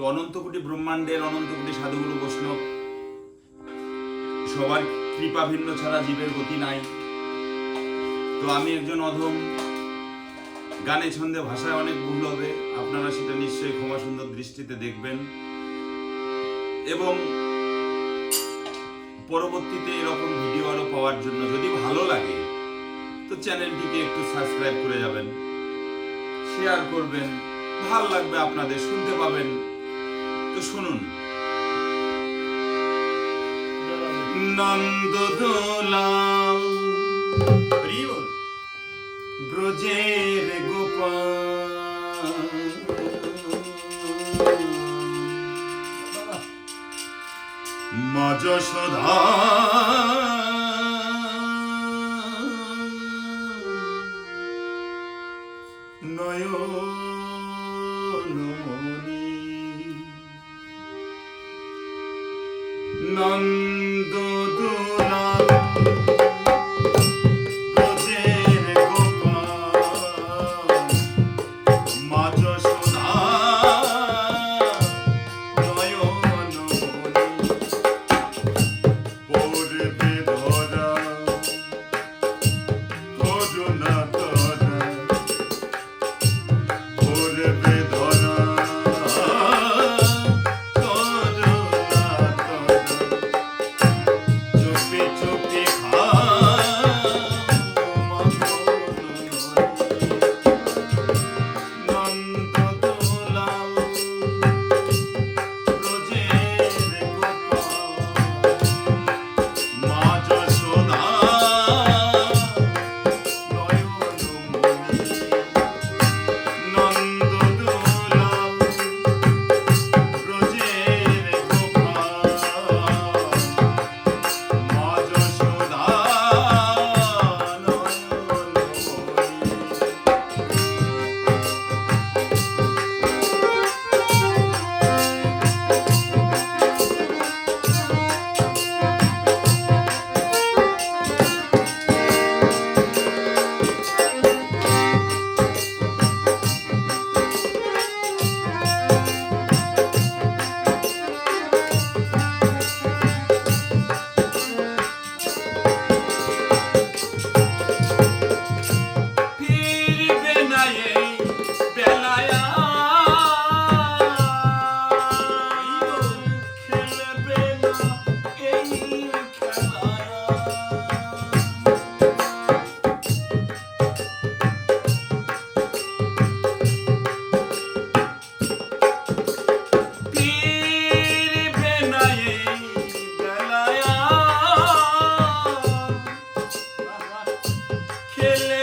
তো অনন্ত কোটি ব্রহ্মাণ্ডের অনন্ত কোটি সাধুগুরু বৈষ্ণব, সবার কৃপা ভিন্ন ছাড়া জীবের গতি নাই। তো আমি একজন অধম, গানে ছন্দে ভাষায় অনেক ভুল হবে, আপনারা সেটা নিশ্চয়ই ক্ষমা সুন্দর দৃষ্টিতে দেখবেন। এবং পরবর্তীতে এরকম ভিডিও আরও পাওয়ার জন্য যদি ভালো লাগে, তো চ্যানেলটিকে একটু সাবস্ক্রাইব করে যাবেন, শেয়ার করবেন, ভালো লাগবে আপনাদের, শুনতে পাবেন। তো শুনুন। নন্দ দোলাল ব্রজের গোপাল। মজ যশোধা নন্দ দুলাল Chile.